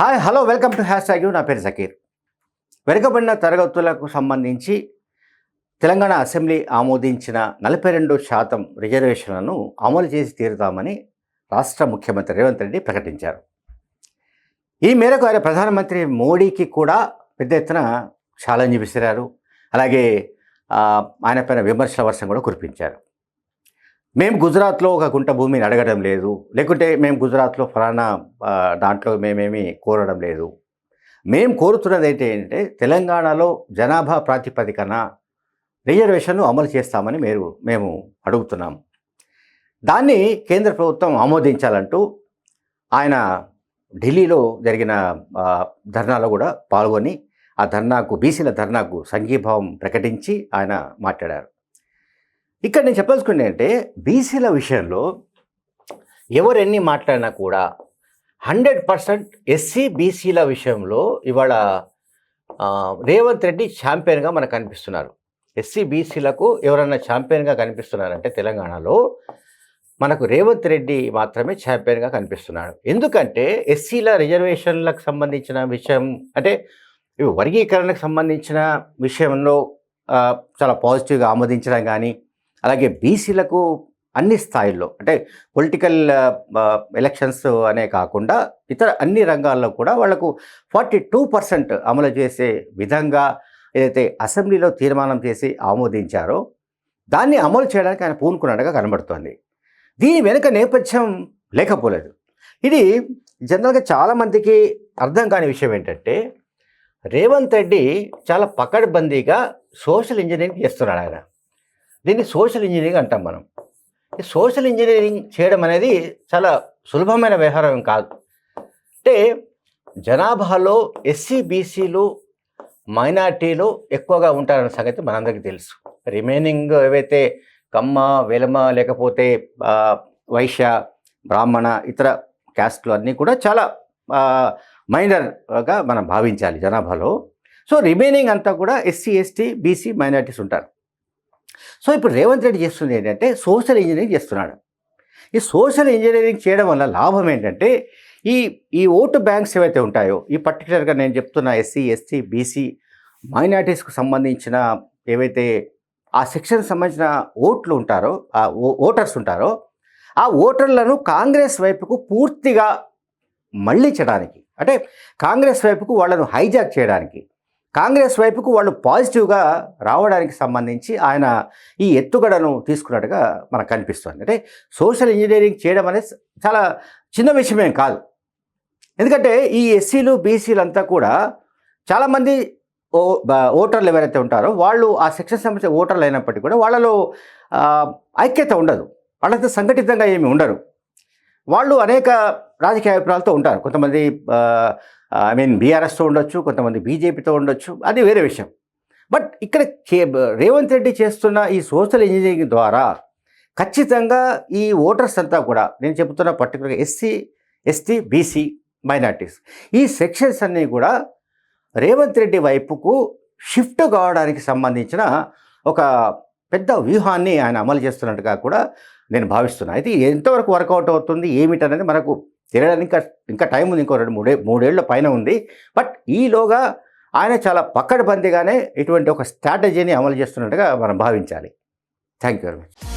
Hi hello welcome to hashtag నా పేరు జకీర్. వెనుకబడిన తరగతులకు సంబంధించి తెలంగాణ అసెంబ్లీ ఆమోదించిన నలభై రెండు శాతం రిజర్వేషన్లను అమలు చేసి తీరుతామని రాష్ట్ర ముఖ్యమంత్రి రేవంత్ రెడ్డి ప్రకటించారు. ఈ మేరకు ఆయన ప్రధానమంత్రి మోడీకి కూడా పెద్ద ఎత్తున ఛాలెంజ్ విసిరారు. అలాగే ఆయన పైన విమర్శల వర్షం కూడా కురిపించారు. మేము గుజరాత్లో ఒక గుంట భూమిని అడగడం లేదు. లేకుంటే మేము గుజరాత్లో ఫలానా దాంట్లో మేమేమి కోరడం లేదు. మేము కోరుతున్నది ఏంటంటే తెలంగాణలో జనాభా ప్రాతిపదికన రిజర్వేషన్ను అమలు చేస్తామని మీరు మేము అడుగుతున్నాం. దాన్ని కేంద్ర ప్రభుత్వం ఆమోదించాలంటూ ఆయన ఢిల్లీలో జరిగిన ధర్నాలో కూడా పాల్గొని ఆ ధర్నాకు బీసీల ధర్నాకు సంఘీభావం ప్రకటించి ఆయన మాట్లాడారు. ఇక్కడ నేను చెప్పదలుచుకుంటే అంటే బీసీల విషయంలో ఎవరు ఎన్ని మాట్లాడినా కూడా హండ్రెడ్ పర్సెంట్ ఎస్సీ బీసీల విషయంలో ఇవాళ రేవంత్ రెడ్డి ఛాంపియన్గా మనకు కనిపిస్తున్నారు. ఎస్సీ బీసీలకు ఎవరన్నా ఛాంపియన్గా కనిపిస్తున్నారంటే తెలంగాణలో మనకు రేవంత్ రెడ్డి మాత్రమే ఛాంపియన్గా కనిపిస్తున్నాడు. ఎందుకంటే ఎస్సీల రిజర్వేషన్లకు సంబంధించిన విషయం అంటే ఇవి వర్గీకరణకు సంబంధించిన విషయంలో చాలా పాజిటివ్గా ఆమోదించడం కానీ అలాగే బీసీలకు అన్ని స్థాయిల్లో అంటే పొలిటికల్ ఎలక్షన్స్ అనే కాకుండా ఇతర అన్ని రంగాల్లో కూడా వాళ్ళకు ఫార్టీ టూ పర్సెంట్ అమలు చేసే విధంగా ఏదైతే అసెంబ్లీలో తీర్మానం చేసి ఆమోదించారో దాన్ని అమలు చేయడానికి ఆయన పూనుకున్నట్టుగా కనబడుతోంది. దీని వెనుక నేపథ్యం లేకపోలేదు. ఇది జనరల్గా చాలామందికి అర్థం కాని విషయం ఏంటంటే రేవంత్ రెడ్డి చాలా పకడ్బందీగా సోషల్ ఇంజనీరింగ్ చేస్తున్నాడు ఆయన. దీన్ని సోషల్ ఇంజనీరింగ్ అంటాం మనం. ఈ సోషల్ ఇంజనీరింగ్ చేయడం అనేది చాలా సులభమైన వ్యవహారం కాదు. అంటే జనాభాలో ఎస్సీ బీసీలు మైనార్టీలు ఎక్కువగా ఉంటారన్న సంగతి మనందరికీ తెలుసు. రిమైనింగ్ ఏవైతే కమ్మ వెలమ లేకపోతే వైశ్య బ్రాహ్మణ ఇతర క్యాస్ట్లు అన్నీ కూడా చాలా మైనర్గా మనం భావించాలి జనాభాలో. సో రిమైనింగ్ అంతా కూడా ఎస్సీ ఎస్టీ బీసీ మైనార్టీస్ ఉంటారు. సో ఇప్పుడు రేవంత్ రెడ్డి చేస్తుంది ఏంటంటే సోషల్ ఇంజనీరింగ్ చేస్తున్నాడు. ఈ సోషల్ ఇంజనీరింగ్ చేయడం వల్ల లాభం ఏంటంటే ఈ ఈ ఓటు బ్యాంక్స్ ఏవైతే ఉంటాయో ఈ పర్టికులర్గా నేను చెప్తున్న ఎస్సీ ఎస్టీ బీసీ మైనార్టీస్కు సంబంధించిన ఏవైతే ఆ సెక్షన్ సంబంధించిన ఓట్లు ఉంటారో ఆ ఓ- ఓటర్స్ ఉంటారో ఆ ఓటర్లను కాంగ్రెస్ వైపుకు పూర్తిగా మళ్ళించడానికి అంటే కాంగ్రెస్ వైపుకు వాళ్ళను హైజాక్ చేయడానికి కాంగ్రెస్ వైపుకు వాళ్ళు పాజిటివ్గా రావడానికి సంబంధించి ఆయన ఈ ఎత్తుగడను తీసుకున్నట్టుగా మనకు కనిపిస్తుంది. అంటే సోషల్ ఇంజనీరింగ్ చేయడం అనేది చాలా చిన్న విషయమేం కాదు. ఎందుకంటే ఈ ఎస్సీలు బీసీలు అంతా కూడా చాలామంది ఓ ఓటర్లు ఎవరైతే ఉంటారో వాళ్ళు ఆ సెక్షన్ సంబంధించిన ఓటర్లు అయినప్పటికీ కూడా వాళ్ళలో ఐక్యత ఉండదు. వాళ్ళంతా సంఘటితంగా ఏమి ఉండరు. వాళ్ళు అనేక రాజకీయ అభిప్రాయాలతో ఉంటారు. కొంతమంది ఐ మీన్ బీఆర్ఎస్తో ఉండొచ్చు కొంతమంది బీజేపీతో ఉండొచ్చు అది వేరే విషయం. బట్ ఇక్కడ రేవంత్ రెడ్డి చేస్తున్న ఈ సోషల్ ఇంజనీరింగ్ ద్వారా ఖచ్చితంగా ఈ ఓటర్స్ అంతా కూడా నేను చెబుతున్న పర్టికులర్గా ఎస్సీ ఎస్టీ బీసీ మైనార్టీస్ ఈ సెక్షన్స్ అన్నీ కూడా రేవంత్ రెడ్డి వైపుకు షిఫ్ట్ కావడానికి సంబంధించిన ఒక పెద్ద వ్యూహాన్ని ఆయన అమలు చేస్తున్నట్టుగా కూడా నేను భావిస్తున్నాను అయితే ఎంతవరకు వర్కౌట్ అవుతుంది ఏమిటనేది మనకు తెలియడానికి ఇంకా ఇంకా టైం ఉంది. ఇంకో రెండు మూడే మూడేళ్ళ పైన ఉంది. బట్ ఈలోగా ఆయన చాలా పక్కడబందీగానే ఇటువంటి ఒక స్ట్రాటజీని అమలు చేస్తున్నట్టుగా మనం భావించాలి. Thank you very much.